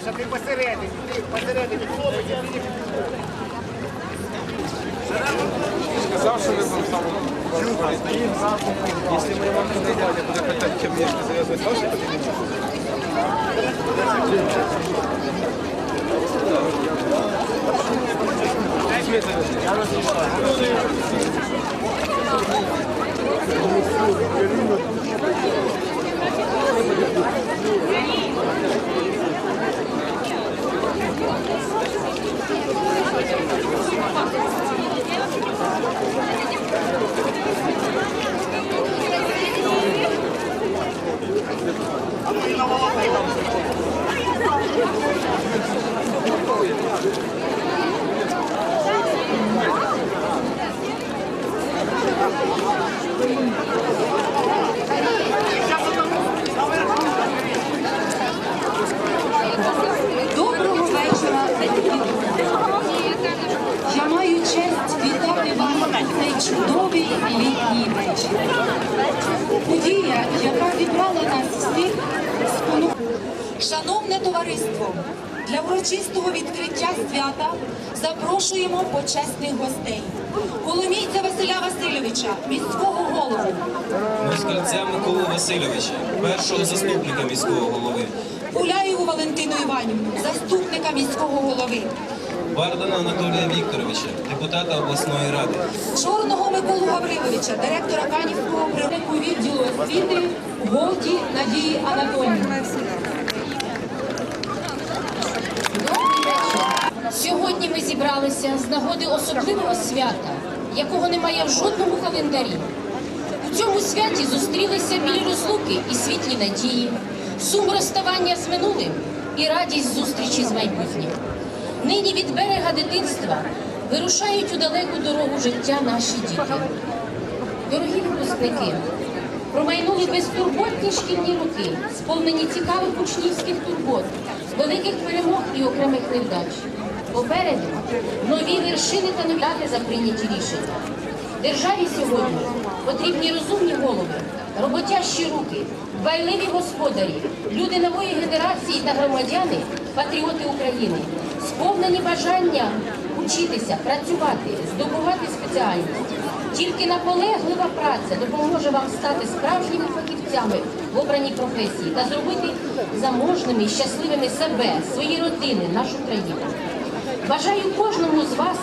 Саша, ти посередині, ти посередині, хлопець, ти Сказав, що ви там сам. Якщо ми вам не дадуть, буде питати, чим я не зав'язувати ваші, то ти не відкриття свята запрошуємо почесних гостей. Коломійця Василя Васильовича, міського голову, Москальця Миколу Васильовича, першого заступника міського голови, Гуляєву Валентину Іванівну, заступника міського голови, Бардана Анатолія Вікторовича, депутата обласної ради, Чорного Миколу Гавриловича, директора Канівського природного відділу освіти Голді Надії Анатоліївни. Добрий вечір. Сьогодні ми зібралися з нагоди особливого свята, якого немає в жодному календарі. У цьому святі зустрілися білі розлуки і світлі надії, сум розставання з минулим і радість зустрічі з майбутнім. Нині від берега дитинства вирушають у далеку дорогу життя наші діти. Дорогі випускники, промайнули безтурботні шкільні роки, сповнені цікавих учнівських турбот, великих перемог і окремих невдач. Попереду нові вершини та нові за прийняті рішення. Державі сьогодні потрібні розумні голови, роботящі руки, дбайливі господарі, люди нової генерації та громадяни, патріоти України, сповнені бажання учитися, працювати, здобувати спеціальність. Тільки наполеглива праця допоможе вам стати справжніми фахівцями в обраній професії та зробити заможними і щасливими себе, свої родини, нашу країну. Бажаю кожному з вас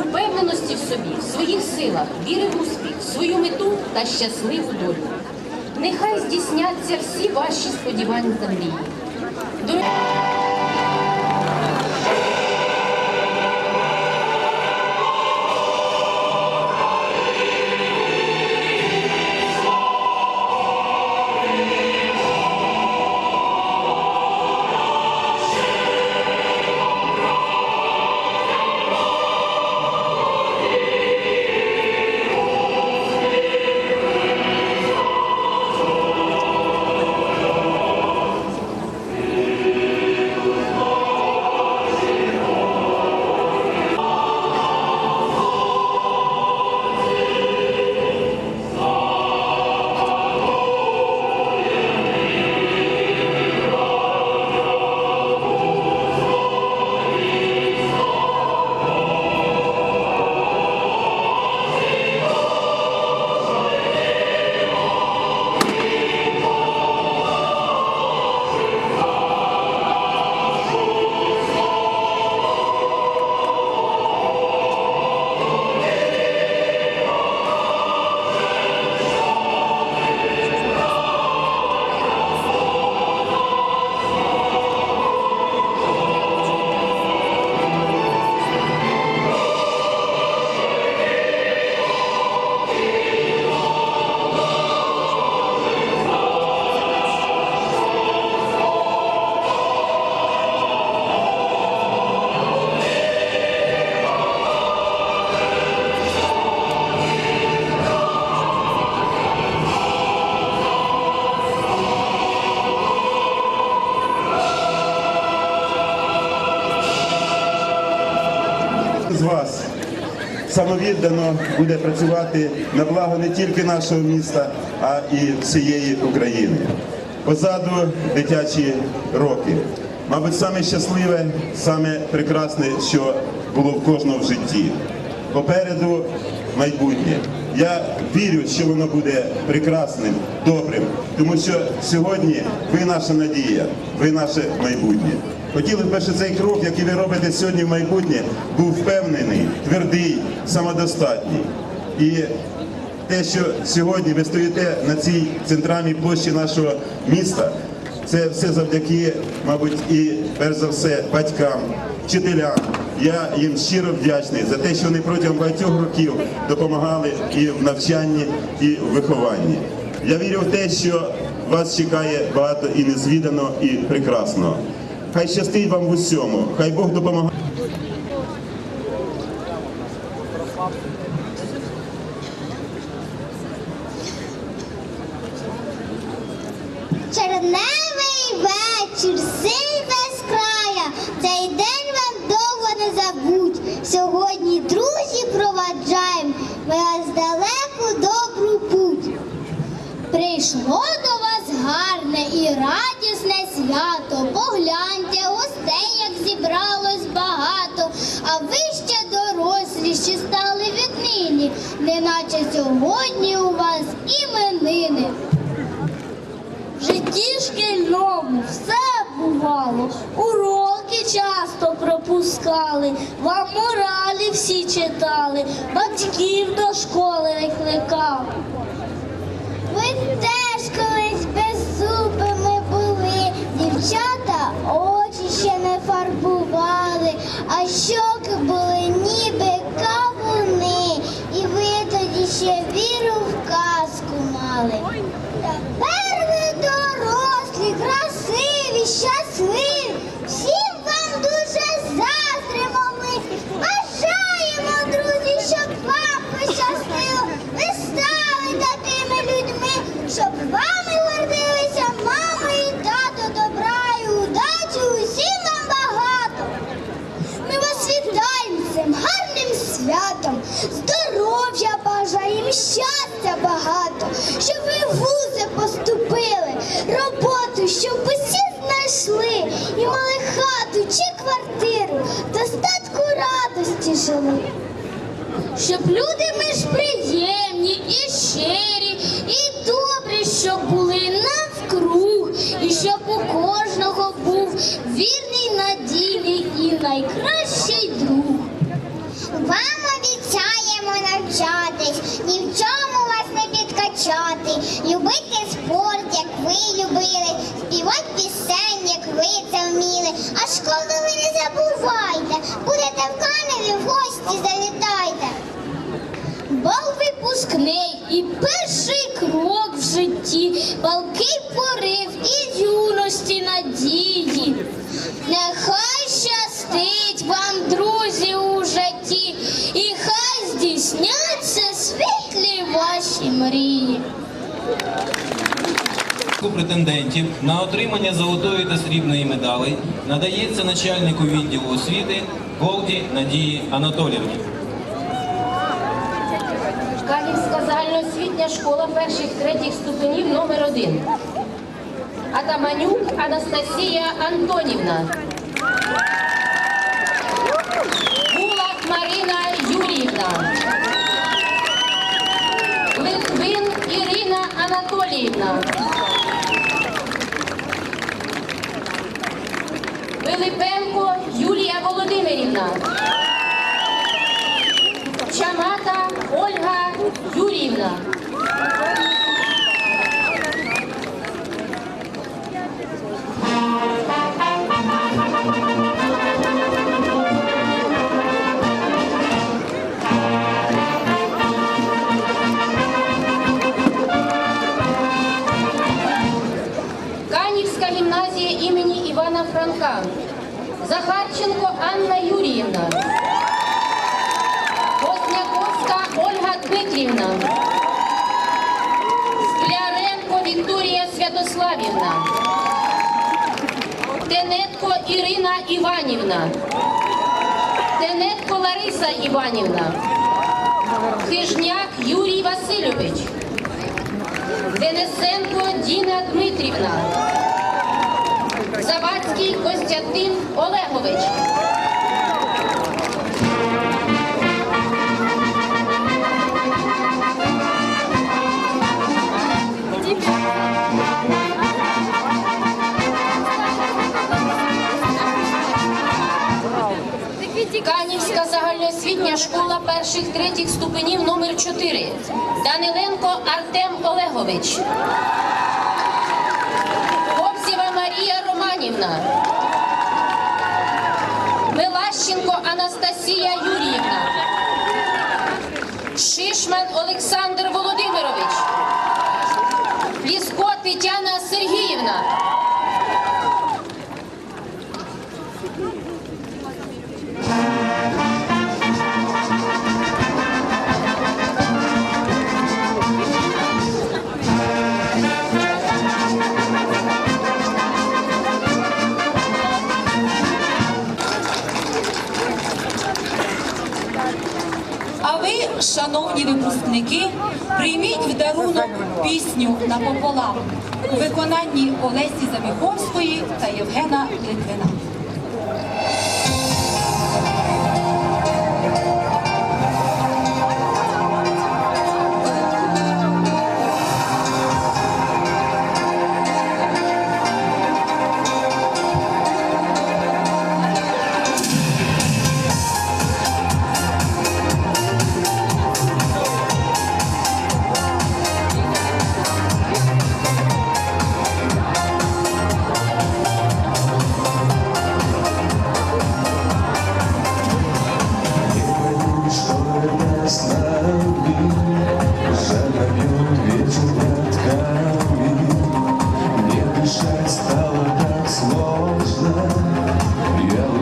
упевненості в собі, в своїх силах, віри в успіх, в свою мету та щасливу долю. Нехай здійсняться всі ваші сподівання та мрії. Самовіддано буде працювати на благо не тільки нашого міста, а і всієї України. Позаду дитячі роки. мабуть, саме щасливе, саме прекрасне, що було в кожного в житті. Попереду майбутнє. Я вірю, що воно буде прекрасним, добрим, тому що сьогодні ви наша надія, ви наше майбутнє. Хотіли б, щоб цей крок, який ви робите сьогодні в майбутнє, був впевнений, твердий, самодостатній. І те, що сьогодні ви стоїте на цій центральній площі нашого міста, це все завдяки, мабуть, і перш за все батькам, вчителям. Я їм щиро вдячний за те, що вони протягом багатьох років допомагали і в навчанні, і в вихованні. Я вірю в те, що вас чекає багато і незвіданого, і прекрасного. Хай щастить вам в усьому, хай Бог допомагає. Черневий вечір, синь без края, цей день вам довго не забудь. Сьогодні друзі проваджаємо, ми вас далеку добру путь. Прийшло до вас гарне і радісне свято. Погляньте, гостей, як зібралось багато, а ви ще доросліші стали віднині, неначе сьогодні у вас іменини. В житті шкільному все бувало, уроки часто пропускали, вам моралі всі читали, батьків до школи викликали. Ви достатку радості жили. Щоб люди ми ж приємні і щирі, і добрі, щоб були навкруг, і щоб у кожного був вірний, надійний і найкращий друг. Вам обіцяємо навчатись, ні в чому вас не підкачати, любити спорт, як ви любили, співати пісень, як ви це вміли. А школу ви не забувайте, крок в житті, палкий порив і юності надії. Нехай щастить вам, друзі, у житті, і хай здійсняться світлі ваші мрії. Претендентів на отримання золотої та срібної медалей надається начальнику відділу освіти Голді Надії Анатоліївні. Загальноосвітня школа перших третіх ступенів номер 1 Атаманюк Анастасія Антонівна. Гулак Марина Юріївна. Литвин Ірина Анатоліївна. Пилипенко Юлія Володимирівна. Чамата Ольга Юріївна. Франка. Захарченко Анна Юріївна. Возняковська Ольга Дмитрівна. Святославівна. Тенетко Ірина Іванівна. Тенетко Лариса Іванівна. Хижняк Юрій Васильович. Денисенко Діна Дмитрівна. Завадський Костянтин Олегович. Загальноосвітня школа перших третіх ступенів номер 4 Даниленко Артем Олегович. Кобзєва Марія Романівна. Мелащенко Анастасія Юріївна. Шишман Олександр Володимирович. Ліско Тетяна Сергіївна. Шановні випускники, прийміть в дарунок пісню напополам у виконанні Олесі Заміховської та Євгена Литвина.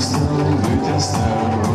still, we can still